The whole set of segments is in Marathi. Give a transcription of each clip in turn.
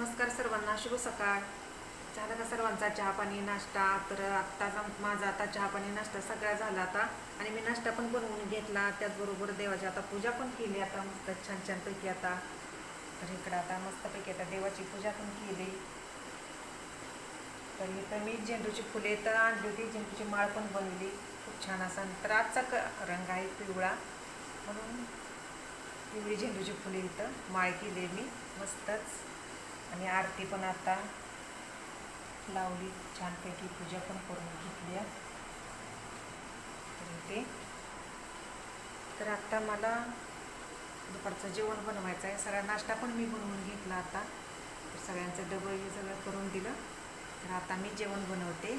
नमस्कार सर्वांना शुभ सकाळ. झाला का सर्वांचा चहा पाणी नाश्ता? तर आत्ताचा माझा आता चहा पाणी नाश्ता सगळा झाला आता. आणि मी नाश्ता पण बनवून घेतला. त्याचबरोबर देवाची आता पूजा पण केली आता मस्त छान छानपैकी आता. तर इकडं आता मस्तपैकी आता देवाची पूजा पण केली. तर इथं मी झेंडूची फुले तर आणली होती. झेंडूची माळ पण बनवली. खूप छान असा तर आजचा क रंग आहे पिवळा. म्हणून पिवळी झेंडूची फुले इथं माळ केली मी. मस्तच. आणि आरती पण आता लावली. छानपैकी पूजा पण करून घेतली आहे. तर इथे तर आत्ता मला दुपारचं जेवण बनवायचं आहे. सगळा नाश्ता पण मी बनवून घेतला आता. तर सगळ्यांचं डबं हे सगळं करून दिलं. तर आता मी जेवण बनवते.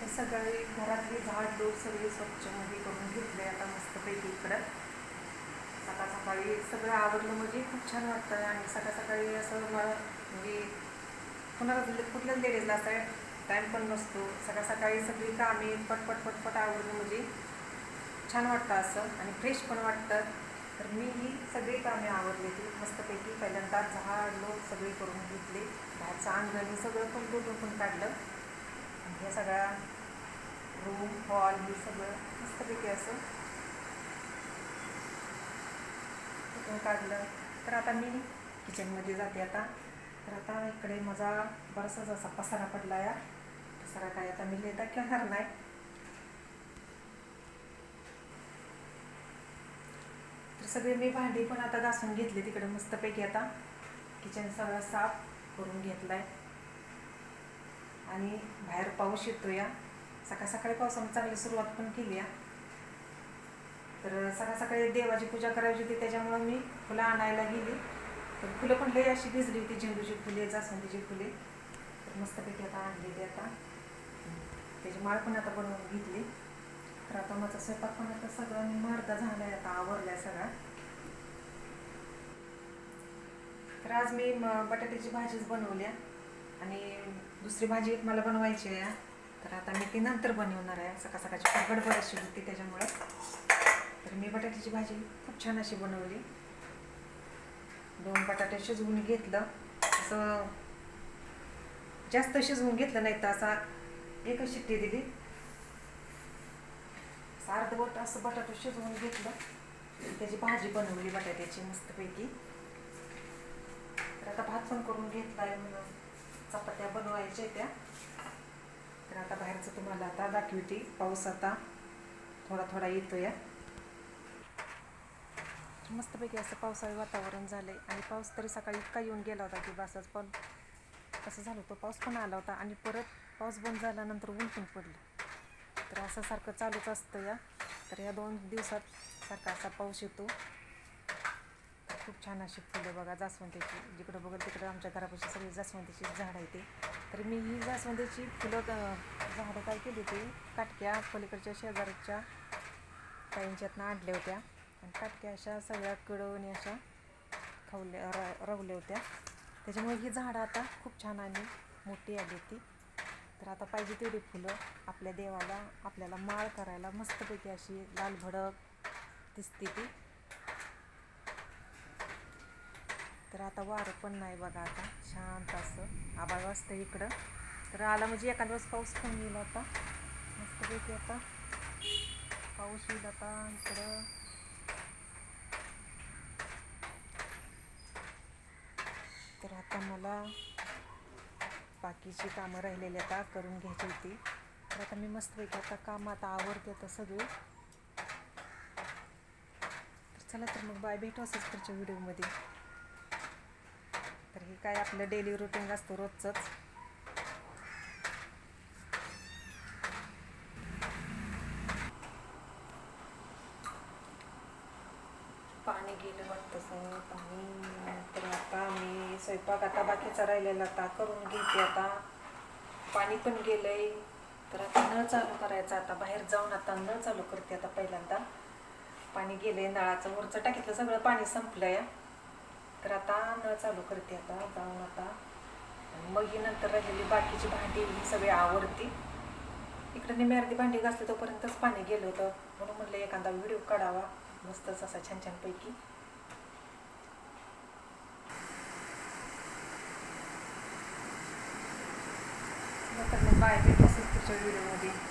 हे सगळे घरातली झाड लोक सगळे स्वच्छमध्ये करून घेतले. आता मस्तपैकी इकडं. सकाळी सगळं आवडलं म्हणजे खूप छान वाटतं आणि सकाळ सकाळी असं मला म्हणजे कुणाला कुठल्याच लेडीजला असं टाईम पण नसतो. सकाळ सकाळी सगळी कामे पटपट पटपट आवडलं म्हणजे छान वाटतं असं आणि फ्रेश पण वाटतं. तर मी ही सगळी कामे आवडली ती मस्तपैकी पहिल्यांदा झाड लोक सगळी करून घेतली. बाहेरचं अंगण हे सगळं पण लुटून काढलं. आणि हे सगळा रूम हॉल हे सगळं मस्तपैकी असं कुठून काढलं. तर आता मी किचनमध्ये जाते आता. तर आता इकडे माझा बरासा जसा पसारा पडला या. पसारा काय आता मी लेता करणार नाही. तर सगळे मी भांडी पण आता घासून घेतली तिकडे मस्तपैकी आता. किचन सगळं साफ करून घेतलाय. आणि बाहेर पाऊस येतो या. सकाळ सकाळी पावसानं चांगली सुरुवात पण केली आहे तर सकाळ सकाळी देवाची पूजा करायची होती त्याच्यामुळं मी फुलं आणायला गेली. तर फुलं पण लई अशी भिजली होती झेंडूची फुले जास्वंदीची फुले. तर मस्तपैकी आता आणलेली आता. त्याची माळ पण आता बनवून घेतली. तर आता माझा स्वयंपाक पण आता सगळं मी झाला झालाय आता आवरलाय सगळा. तर आज मी बटाट्याची भाजीच बनवल्या आणि दुसरी भाजी एक मला बनवायची आहे. तर आता मी ती नंतर बनवणार आहे. सकाळ सकाळची गडबड अशी होती त्याच्यामुळं. तर मी बटाट्याची भाजी खूप छान अशी बनवली. दोन बटाटे शिजवून घेतलं. असं जास्त शिजवून घेतलं नाही तर असा एकच शिट्टी दिली. असं अर्धवट असं बटाटे शिजवून घेतलं. त्याची भाजी बनवली बटाट्याची मस्तपैकी. तर आता भात पण करून घेतला आहे म्हणून चपात्या बनवायच्या त्या. तर आता बाहेरचं तुम्हाला आता दाखवते पाऊस आता. थोडा थोडा येतो या मस्तपैकी असं पावसाळी वातावरण झालं आहे आणि पाऊस तरी सकाळी इतका येऊन गेला होता की बसच पण असं झालं होतं. पाऊस पण आला होता आणि परत पाऊस बंद झाल्यानंतर ऊन पण पडलं. तर असं सारखं चालूच असतं या. तर या दोन दिवसात सारखा असा पाऊस येतो. खूप छान अशी फुलं बघा जास्वंदीची. जिकडं बघत तिकडं आमच्या घरापाशी सगळी जास्वंदीची झाडं आहे ते. तर मी ही जास्वंदीची फुलं झाडं काय केली होती? काटक्या पलीकडच्या शेजारच्या ताईंच्यातनं आणल्या होत्या. आणि काटक्या अशा सगळ्या कडवणी अशा खावल्या र रवल्या होत्या. त्याच्यामुळे ही झाडं आता खूप छान आणि मोठी आली ती तर आता पाहिजे तेवढी फुलं आपल्या देवाला आपल्याला माळ करायला मस्तपैकी अशी लाल भडक दिसते ती. तर आता वारं पण नाही बघा आता. शांत असं. आबाळ वाजतं इकडं. तर आला म्हणजे एखाद दिवस पाऊस पण येईल आता. मस्तपैकी आता पाऊस येईल आता इकडं. आता मला बाकीची कामं राहिलेली आता करून घ्यायची होती. तर आता मी मस्तपैकी आता काम आता आवडते आता सगळे. तर चला तर मग बाय भेटू असंच पुढच्या व्हिडिओमध्ये. तर हे काय आपलं डेली रुटीन असतं रोजचंच. पाणी गेलं वाटतं सर पाणी. स्वयंपाक आता बाकीचा राहिलेला आता करून घेते आता. पाणी पण गेलंय तर आता नळ चालू करायचं आता. बाहेर जाऊन आता नळ चालू करते आता पहिल्यांदा. पाणी गेलंय नळाचं वरचं टाकीतलं सगळं पाणी संपलंय. तर आता नळ चालू करते आता जाऊन आता. आणि मग ही नंतर राहिलेली बाकीची भांडी ही सगळी आवडती इकडे निम्मी अर्धी भांडी घासली तोपर्यंतच पाणी गेलं होतं. म्हणून म्हटलं एखादा व्हिडिओ काढावा. मस्तच असा छान छानपैकी तर मग बाय भेट पुढच्या व्हिडिओमध्ये